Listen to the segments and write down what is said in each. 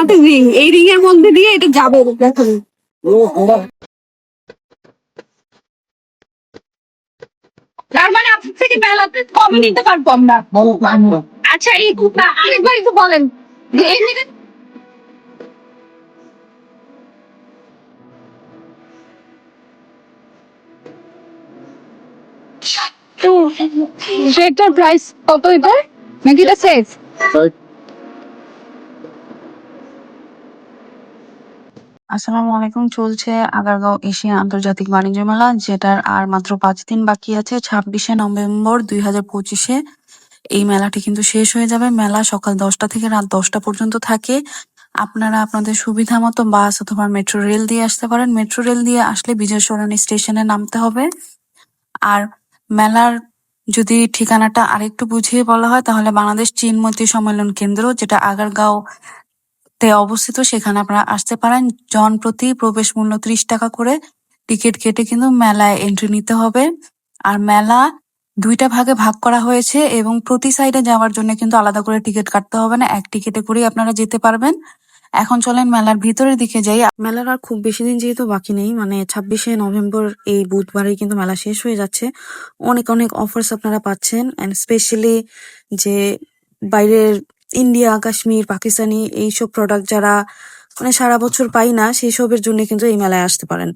হাতে রিং এই রিং এর মধ্যে দিয়ে এটা যাবে দেখুন তার মানে আপনার থেকে কম নিতে পারব আমরা। আচ্ছা এই আরেকবার একটু বলেন। যে এমনিতে সেটার প্রাইস কত এটা? নাকি এটা সেফ আসসালামু আলাইকুম। চলছে আগারগাঁও এশিয়া আন্তর্জাতিক বাণিজ্য মেলা, যেটার আর মাত্র পাঁচ দিন বাকি আছে। ছাব্বিশে নভেম্বর দুই হাজার পঁচিশে এই মেলাটি কিন্তু শেষ হয়ে যাবে। মেলা সকাল দশটা থেকে রাত দশটা পর্যন্ত থাকে। আপনারা আপনাদের সুবিধা মতো বাস অথবা মেট্রো রেল দিয়ে আসতে পারেন। মেট্রো রেল দিয়ে আসলে বিজয় সরণি স্টেশনে নামতে হবে। আর মেলার যদি ঠিকানাটা আরেকটু বুঝিয়ে বলা হয়, তাহলে বাংলাদেশ চীনমৈত্রী সম্মেলন কেন্দ্র, যেটা আগারগাঁও তে অবস্থিত, সেখানে আপনারা আসতে পারেন। জন প্রতি প্রবেশ মূল্য ত্রিশ টাকা করে। টিকিট কেটে কিন্তু মেলায় এন্ট্রি নিতে হবে। আর মেলা দুইটা ভাগে ভাগ করা হয়েছে এবং প্রতি সাইডে যাওয়ার জন্য কিন্তু আলাদা করে টিকিট কাটতে হবে না। এক টিকিটে করেই আপনারা যেতে পারবেন। এখন চলেন মেলার ভিতরের দিকে যাই। মেলার আর খুব বেশি দিন যেহেতু বাকি নেই মানে ছাব্বিশে নভেম্বর এই বুধবারেই কিন্তু মেলা শেষ হয়ে যাচ্ছে। অনেক অনেক অফার্স আপনারা পাচ্ছেন। স্পেশালি যে বাইরের ইন্ডিয়া কাশ্মীর পাকিস্তানি এইসব প্রোডাক্ট যারা মানে সারা বছর পাই না সেই সবের জন্য কিন্তু এই মেলায় আসতে পারেন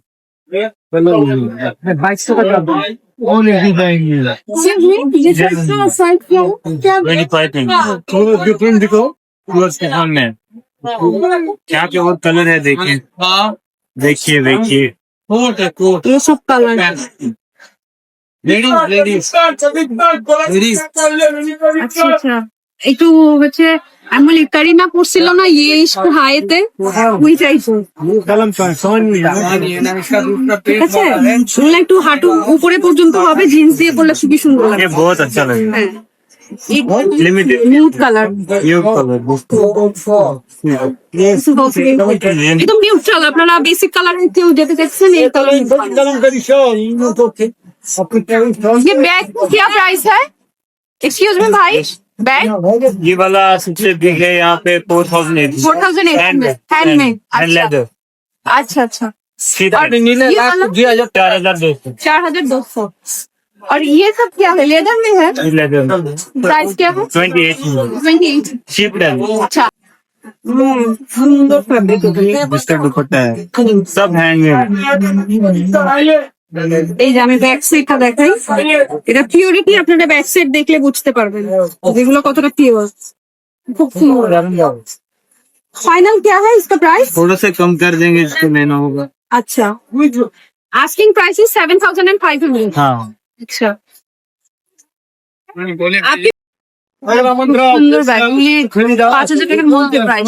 Twenty-five things. थोड़ा different दिखो towards के सामने क्या क्या बहुत कलर है देखिए देखिए देखिए এসব কালার लेडीज लेडीज लेडीज আচ্ছা আচ্ছা একটু হচ্ছে আমি বলি কারিনা পড়ছিল না ইয়ে ইস্কু হায়েতে ওই চাইছো कलम समझ नहीं ঠিক আছে শুনলে একটু হাঁটু উপরে পর্যন্ত হবে জিন্স দিয়ে পরলে খুবই সুন্দর ये লাগে बहुत अच्छा लगे হ্যাঁ लिमिटेड নিউড কালার ये कलर একদম নিউট্রাল আপনারা বেসিক কালার কেউ যেতে দেখছেন এই কালার ये बैग क्या प्राइस है एक्सक्यूज मी भाई बैग ये वाला सबसे बिग है यहाँ पे four thousand eight four thousand eight में लेदर अच्छा अच्छा चार हज़ार दो सौ चार हज़ार दो सौ और ये सब क्या है लेदर में है लेदर में प्राइस क्या है twenty eight twenty eight ship अच्छा इसका दुपट्टा है सब हैंडमेड এই যে আমি ব্যাক সাইডটা দেখাই এটা পিওরিটি আপনারা ব্যাক সাইড দেখলে বুঝতে পারবেন যেগুলো কতটা পিওর খুব সুন্দর फाइनल क्या है इसका प्राइस थोड़ा सा कम कर देंगे जिसको लेना होगा अच्छा asking price is seven thousand and five hundred हाँ अच्छा आपके সুন্দর ব্যাগ পাঁচ হাজার টাকার মধ্যে প্রাইস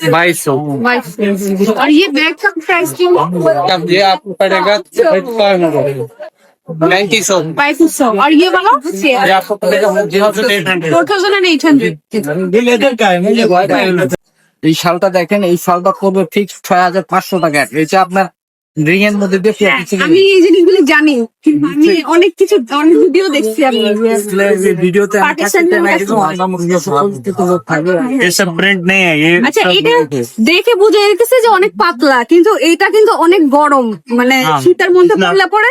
बाईस सौ और ये बैग का प्राइस क्यों अब ये आपको पड़ेगा नाइन्टी सौ पैंतीस सौ और ये वाला ये आपको पड़ेगा जीरो से eight hundred four thousand and eight hundred এই শালটা দেখেন এই শালটা পড়বে ফিক্স ছয় হাজার পাঁচশো টাকা এটা আপনার হ্যাঁ, আমি এই জিনিসগুলি জানি অনেক কিছু অনেক ভিডিও দেখছি আচ্ছা, হ্যাঁ, হ্যাঁ। আচ্ছা, এটা দেখে বুঝে গেছে যে অনেক পাতলা কিন্তু এটা কিন্তু অনেক গরম মানে শীতের মধ্যে পড়লে পরে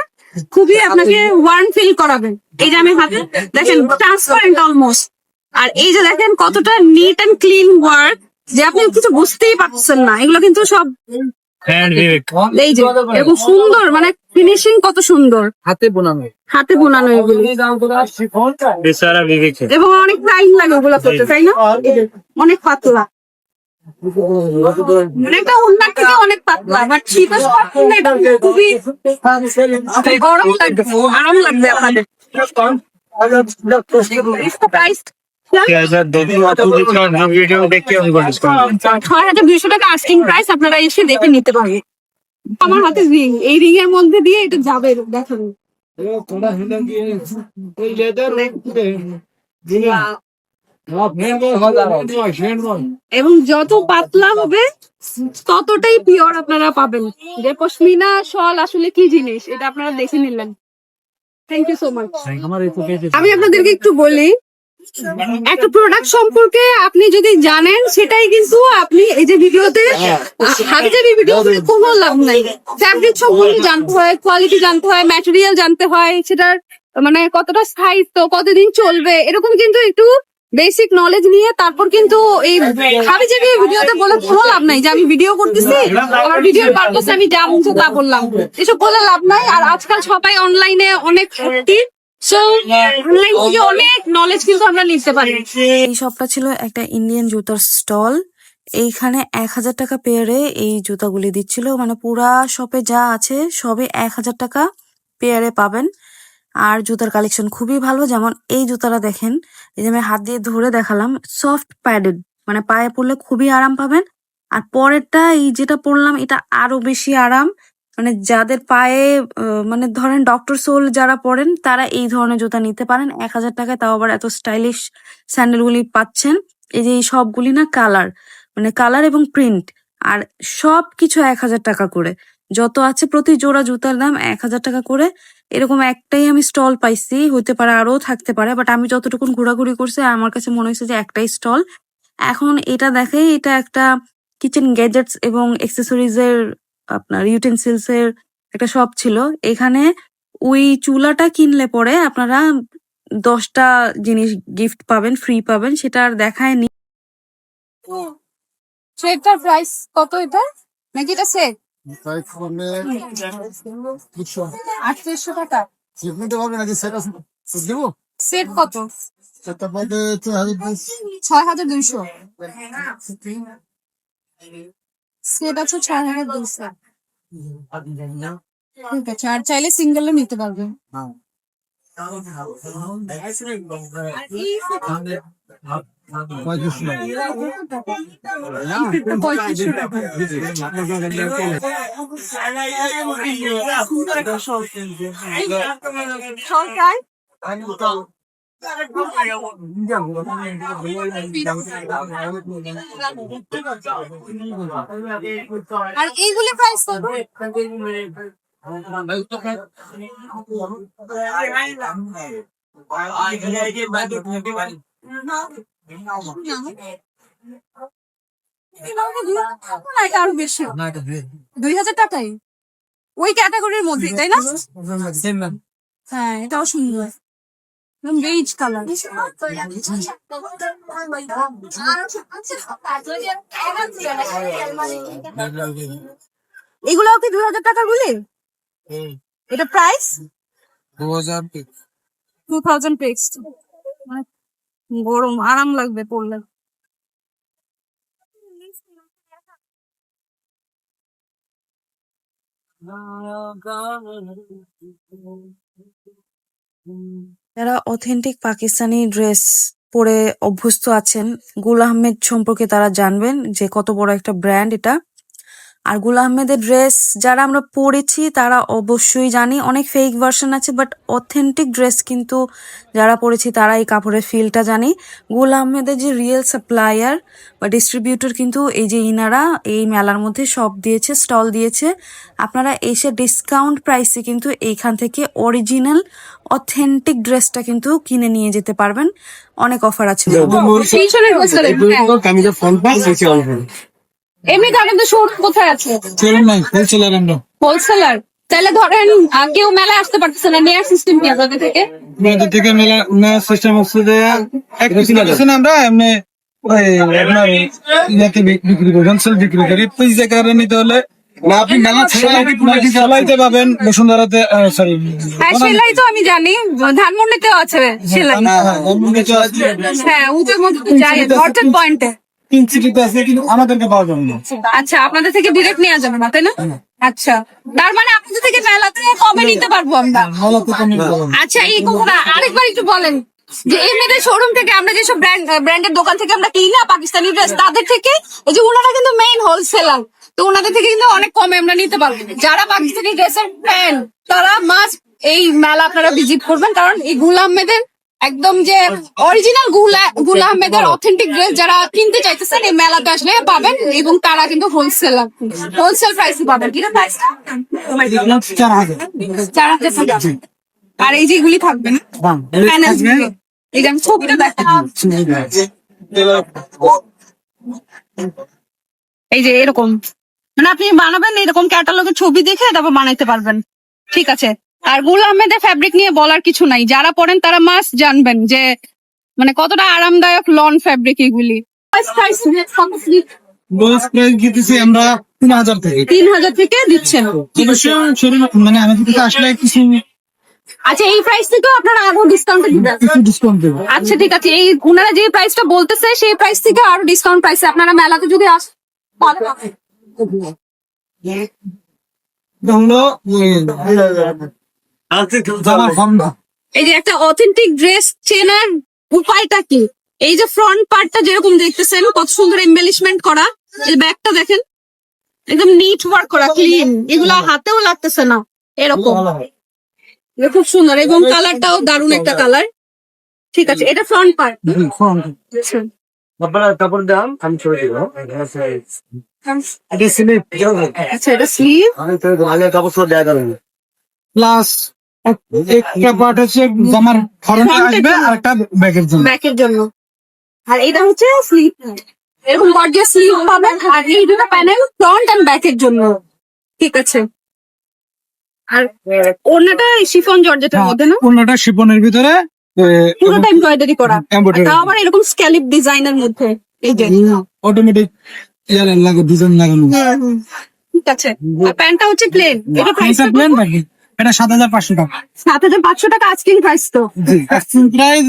খুবই আপনাকে ওয়ার্ম ফিল করাবে। এই যে আমি হাতে দেখেন ট্রান্সপারেন্ট অলমোস্ট আর এই যে দেখেন কতটা নিট অ্যান্ড ক্লিন ওয়ার্ক যে আপনি কিছু বুঝতেই পারছেন না। এগুলো কিন্তু সব এই যে এরকম সুন্দর মানে ফিনিশিং কত সুন্দর। হাতে বোনানো। হাতে বোনানো এগুলো। এবং অনেক টাইম লাগে ওগুলো করতে তাই না? অনেক পাতলা। অনেকটা উন্নার অনেক পাতলা। গরম লাগবে আরাম লাগবে এসে নিতে আমার হাতে রিং এই মধ্যে দিয়ে এটা যাবে এবং যত পাতলা হবে ততটাই পিওর আপনারা পাবেন। যে পশমিনা শল আসলে কি জিনিস এটা আপনারা দেখে নিলেন। থ্যাংক ইউ সো মাচ আমি আপনাদেরকে একটু বলি একটা প্রোডাক্ট সম্পর্কে আপনি যদি জানেন সেটাই কিন্তু আপনি এই যে ভিডিওতে হাতে ভিডিও করে কোনো লাভ নাই। ফ্যাব্রিক সম্পর্কে জানতে হয় কোয়ালিটি জানতে হয় ম্যাটেরিয়াল জানতে হয় সেটার মানে কতটা স্থায়িত্ব কতদিন চলবে এরকম কিন্তু একটু বেসিক নলেজ নিয়ে তারপর কিন্তু এই হাবি জাবি ভিডিওতে বলে কোনো লাভ নাই যে আমি ভিডিও করতেছি আমার ভিডিওর পারপাসে আমি যা মুখে তা বললাম। এসব বলে লাভ নাই আর আজকাল সবাই অনলাইনে অনেক অ্যাক্টিভ অনেক নলেজ কিন্তু আমরা নিতে পারি। এই শপটা ছিল একটা ইন্ডিয়ান জুতার স্টল এইখানে এক হাজার টাকা পেয়ারে এই জুতাগুলি দিচ্ছিল। মানে পুরা শপে যা আছে সবে এক হাজার টাকা পেয়ারে পাবেন। আর জুতার কালেকশন খুবই ভালো। যেমন এই জুতাটা দেখেন এই যে আমি হাত দিয়ে ধরে দেখালাম সফট প্যাডেড মানে পায়ে পরলে খুবই আরাম পাবেন। আর পরেরটা এই যেটা পরলাম এটা আরও বেশি আরাম। মানে যাদের পায়ে মানে ধরেন ডক্টর সোল যারা পরেন তারা এই ধরনের জুতা নিতে পারেন। এক হাজার টাকায় তাও আবার এত স্টাইলিশ স্যান্ডেলগুলি পাচ্ছেন। এই যে এই সবগুলি না কালার মানে কালার এবং প্রিন্ট আর সব কিছু এক হাজার টাকা করে। যত আছে প্রতি জোড়া জুতার দাম এক হাজার টাকা করে। এরকম একটাই আমি স্টল পাইছি হতে পারে আরও থাকতে পারে বাট আমি যতটুকুন ঘোরাঘুরি করছি, আমার কাছে মনে হয়েছে যে একটাই স্টল এখন এটা দেখে এটা একটা কিচেন গ্যাজেটস এবং এক্সেসরিজ এর আপনার ইউটেন্সিলস এর একটা শপ ছিল। এখানে ওই চুলাটা কিনলে পরে আপনারা দশটা জিনিস গিফট পাবেন ফ্রি পাবেন সেটা আর দেখায়নি। সেটটার প্রাইস কত এটা? নাকি এটা সেট আটত্রিশশো টাকা। সেট কত? ছয় হাজার দুইশো। সেট আছে ছয় হাজার দুইশো। ঠিক আছে আর চাইলে সিঙ্গেলও নিতে পারবেন পঁয়ত্রিশশো টাকা। সরকার? আর এইগুলি প্রাইস কত? আরও বেশি দুই হাজার টাকাই ওই ক্যাটাগরির মধ্যে তাই না? হ্যাঁ এটাও সুন্দর। কালার এগুলাও কি দুই হাজার গুলি এটা প্রাইস টু থাউজেন্ড ফিক্সড গরম আরাম লাগবে পড়লে যারা অথেন্টিক পাকিস্তানি ড্রেস পরে অভ্যস্ত আছেন। গুল আহমেদ সম্পর্কে তারা জানবেন যে কত বড় একটা ব্র্যান্ড এটা। আর গুল আহমেদের ড্রেস যারা আমরা পরেছি তারা অবশ্যই জানি অনেক ফেক ভার্সন আছে বাট অথেন্টিক ড্রেস কিন্তু যারা পরেছি তারা এই কাপড়ের ফিলটা জানি। গুল আহমেদের যে রিয়েল সাপ্লায়ার বা ডিস্ট্রিবিউটর কিন্তু এই যে ইনারা এই মেলার মধ্যে সব দিয়েছে স্টল দিয়েছে আপনারা এসে ডিসকাউন্ট প্রাইসে কিন্তু এইখান থেকে অরিজিনাল অথেন্টিক ড্রেসটা কিন্তু কিনে নিয়ে যেতে পারবেন। অনেক অফার আছে। এমনি আপনাদের শোরুম কোথায় আছে? শোরুম নাই হোলসেলার আমরা হোলসেলার তাহলে ধরেন কেউ মেলায় আসতে পারতেছে না নেয়ার সিস্টেম কি আপনাদের থেকে? আপনাদের থেকে মেলা মেলা সিস্টেম হচ্ছে যে এক পিস নিতেছেন আমরা এমনি আপনার ইয়াতে বিক্রি করি হোলসেল বিক্রি করি। পিস আকারে নিতে হলে আপনি মেলা চালাই- পাবেন? বসুন্ধরাতে সরি হ্যাঁ সেলাই তো আমি জানি। ধানমন্ডিতেও আছে সেলাই। হ্যাঁ উঁচুর মধ্যে যাই পয়েন্টে তিন আছে কিন্তু আমাদেরকে পাওয়া যাবে না। আচ্ছা আপনাদের থেকে ডিরেক্ট নেওয়া যাবে না তাই না? আচ্ছা তার মানে আপনাদের থেকে মেলাতে কমে নিতে পারব আমরা। মেলাতে না। আচ্ছা এই কথাটা আরেকবার একটু বলেন যে এমনিতে শোরুম থেকে আমরা যেসব ব্র্যান্ড ব্র্যান্ডের দোকান থেকে আমরা কিনি না পাকিস্তানি ড্রেস তাদের থেকে এই যে ওনারা কিন্তু মেইন হোলসেলার তো ওনাদের থেকে কিন্তু অনেক কমে আমরা নিতে পারব। যারা পাকিস্তানি ড্রেসের ফ্যান তারা মাস্ট এই মেলা আপনারা ভিজিট করবেন কারণ এই গুল আহমেদের একদম যে অরিজিনালগুলা গুল আহমেদের অথেন্টিক ড্রেস যারা কিনতে চাইতেছেন এই মেলাতে আসলে পাবেন এবং তারা কিন্তু হোলসেল হোলসেল প্রাইসে পাবেন। কিনা প্রাইস চার হাজার আর এই যেগুলি থাকবে না এই যে আমি ছবিটা দেখাচ্ছি এই যে এরকম। মানে আপনি বানাবেন এরকম ক্যাটালগের ছবি দেখে তারপর বানাইতে পারবেন। ঠিক আছে। আর গুল আহমেদের ফ্যাব্রিক নিয়ে বলার কিছু নাই। যারা পড়েন তারা মাস জানবেন যে মানে কতটা আরামদায়ক লন ফ্যাব্রিক এগুলি। দিতেছি আমরা তিন হাজার থেকে। তিন হাজার থেকে দিচ্ছেন। মানে আমাদের আসলে কিছু আচ্ছা এই প্রাইস থেকেও আপনারা আরও ডিসকাউন্ট ডিসকাউন্ট আচ্ছা ঠিক আছে। এই ওনারা যে প্রাইসটা বলতেছে সেই প্রাইস থেকে আরও ডিসকাউন্ট প্রাইসে আপনারা মেলাতে যদি আস তাহলে হলো জামার ফর্মটা এই যে একটা অথেন্টিক ড্রেস চেনার উপায়টা কি? এই যে ফ্রন্ট পার্টটা যেরকম দেখতেছেন কত সুন্দর এমবেলিশমেন্ট করা। এই ব্যাগটা দেখেন একদম নিট ওয়ার্ক করা ক্লিন এগুলা হাতেও লাগতেছে না এরকম। খুব সুন্দর। এবং কালারটাও দারুণ একটা কালার ঠিক আছে এটা ফ্রন্ট পার্ট কাপড় দাম আমি ছবি দিব। এটা স্লিপ আচ্ছা এটা স্লিভ প্লাস একটা পার্ট হচ্ছে জামার আসবে আর একটা ব্যাগের জন্য। ব্যাকের জন্য। আর এটা হচ্ছে স্লিভ এরকম গর্জিয়াস স্লিভ পাবেন। আর এই দুটো প্যানেল ফ্রন্ট এন্ড ব্যাকের জন্য। ঠিক আছে? আর ওড়নাটা শিফন জর্জেটের মধ্যে না? অন্যটা শিপনের ভিতরে পুরোটা এমব্রয়ডারি করা। তাও আবার এরকম স্ক্যালিপ ডিজাইনের মধ্যে। এই যে। অটোমেটিক ইয়ার লাগে ডিজাইন লাগানো। ঠিক আছে। আর প্যান্টটা হচ্ছে প্লেন এটা প্রাইস প্লেন থাকে এটা সাত হাজার পাঁচশো টাকা। সাত হাজার পাঁচশো টাকা আজকের প্রাইস তো। প্রাইস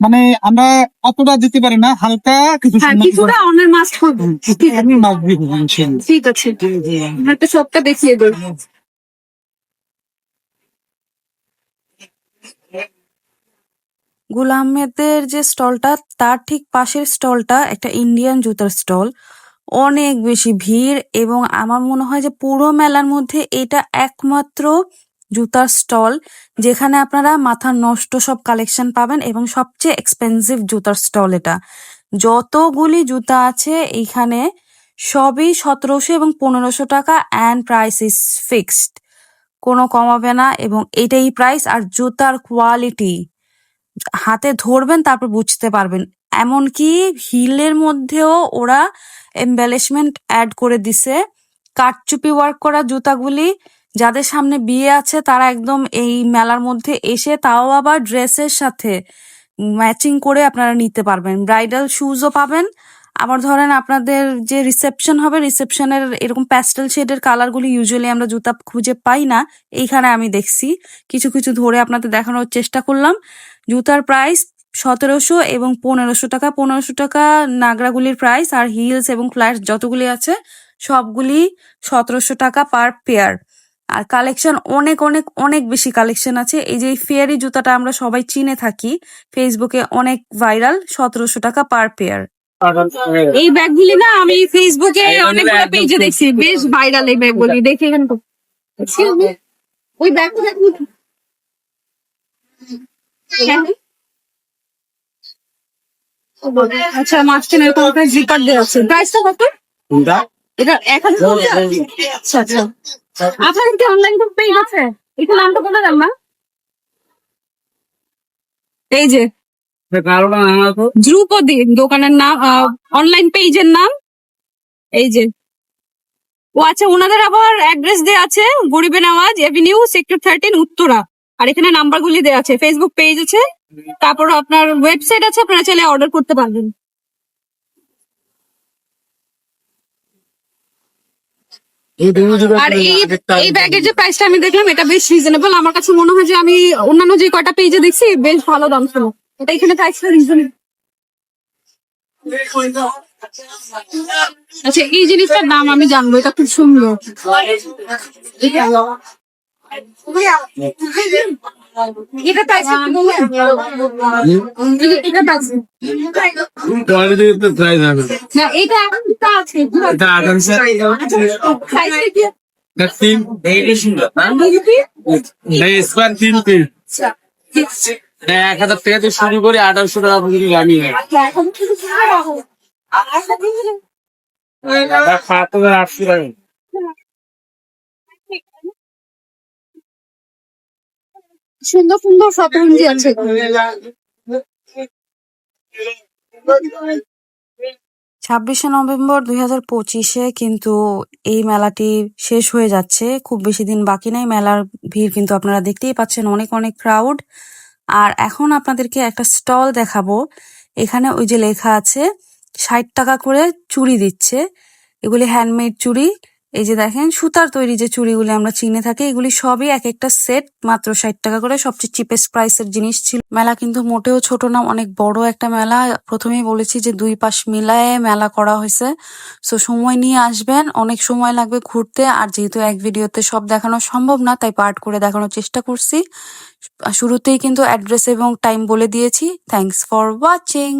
মানে আমরা অতটা দিতে পারি না হালকা কিছু হ্যাঁ কিছুটা অনের মাছ ঠিক আছে। একটা সবটা দেখিয়ে দেবো গুল যে স্টলটা তার ঠিক পাশের স্টলটা একটা ইন্ডিয়ান জুতার স্টল। অনেক বেশি ভিড় এবং আমার মনে হয় যে পুরো মেলার মধ্যে এটা একমাত্র জুতার স্টল যেখানে আপনারা মাথা নষ্ট সব কালেকশন পাবেন এবং সবচেয়ে এক্সপেন্সিভ জুতার স্টল এটা। যতগুলি জুতা আছে এইখানে সবই সতেরোশো এবং পনেরোশো টাকা অ্যান্ড প্রাইস ইজ ফিক্সড কোনো কমাবে না এবং এটাই প্রাইস আর জুতার কোয়ালিটি হাতে ধরবেন তারপর বুঝতে পারবেন। এমনকি হিলের মধ্যেও ওরা এম্বেলিশমেন্ট অ্যাড করে দিছে। কাঠচুপি ওয়ার্ক করা জুতাগুলি যাদের সামনে বিয়ে আছে, তারা একদম এই মেলার মধ্যে এসে তাও আবার ড্রেসের সাথে ম্যাচিং করে আপনারা নিতে পারবেন। ব্রাইডাল শুজও পাবেন। আবার ধরেন আপনাদের যে রিসেপশন হবে রিসেপশনের এরকম প্যাস্টেল শেডের কালারগুলি ইউজুয়ালি আমরা জুতা খুঁজে পাই না। এইখানে আমি দেখছি। কিছু কিছু ধরে আপনাদের দেখানোর চেষ্টা করলাম। জুতার প্রাইস সতেরোশো এবং পনেরোশো টাকা পনেরোশো টাকা নাগরাগুলির প্রাইস আর হিলস এবং ফ্ল্যাট যতগুলি আছে সবগুলি সতেরোশো টাকা পার পেয়ার আর কালেকশন অনেক অনেক অনেক বেশি কালেকশন আছে। এই যে ফেয়ারি জুতাটা আমরা সবাই চিনে থাকি ফেসবুকে অনেক ভাইরাল সতেরোশো টাকা পার পেয়ার এই ব্যাগগুলি না আমি ফেসবুকে অনেকগুলো পেজে দেখছি। বেশ ভাইরাল এই ব্যাগগুলি। দেখি এখানে। ওই হ্যাঁ। আচ্ছা মাঝখানে এরকম একটা জিপার দেওয়া আছে। প্রাইসটা কত? এটা এক হাজার পঞ্চাশ? আচ্ছা আচ্ছা। আপনার কি অনলাইন কোনো পেজ আছে? একটু নামটা বলে দেন না। এই যে ধ্রুপদী দোকানের নাম অনলাইন পেজের নাম। এই যে। ও আচ্ছা ওনাদের আবার অ্যাড্রেস দেওয়া আছে গরিবে নামাজ এভিনিউ সেক্টর থার্টিন উত্তরা। আর এখানে নাম্বার গুলি দেওয়া আছে। ফেসবুক পেজ আছে। তারপর আপনার ওয়েবসাইট আছে আপনারা চাইলে অর্ডার করতে পারবেন। আর এই এই ব্যাগের যে প্রাইসটা আমি দেখলাম এটা বেশ রিজনেবল আমার কাছে মনে হয় যে আমি অন্যান্য যে কয়টা পেজে দেখছি বেশ ভালো দাম ছিল। এটা এখানে প্রাইসটা রিজনেবল আচ্ছা এই জিনিসটার আমি জানব এটা খুব সুন্দর। এক হাজার টাকা থেকে শুরু করে আঠারোশো টাকা সাত হাজার আটশো টাকা সুন্দর সুন্দর শতরঞ্জি আছে। ছাব্বিশে নভেম্বর দুই হাজার পঁচিশে কিন্তু এই মেলাটি শেষ হয়ে যাচ্ছে। খুব বেশি দিন বাকি নাই মেলার ভিড় কিন্তু আপনারা দেখতেই পাচ্ছেন অনেক অনেক ক্রাউড আর এখন আপনাদেরকে একটা স্টল দেখাবো। এখানে ওই যে লেখা আছে ষাট টাকা করে চুড়ি দিচ্ছে। এগুলি হ্যান্ডমেড চুড়ি। এই যে দেখেন, সুতার তৈরি যে চুড়িগুলি আমরা চিনে থাকি, এগুলি সবই এক একটা সেট, মাত্র ষাট টাকা করে। সবচেয়ে চিপেস্ট প্রাইসের জিনিস ছিল। মেলা কিন্তু মোটেও ছোট না, অনেক বড় একটা মেলা। প্রথমেই বলেছি যে দুই পাশ মিলায়ে মেলা করা হয়েছে। সো সময় নিয়ে আসবেন, অনেক সময় লাগবে ঘুরতে। আর যেহেতু এক ভিডিওতে সব দেখানো সম্ভব না, তাই পার্ট করে দেখানোর চেষ্টা করছি। শুরুতেই কিন্তু অ্যাড্রেস এবং টাইম বলে দিয়েছি। Thanks for watching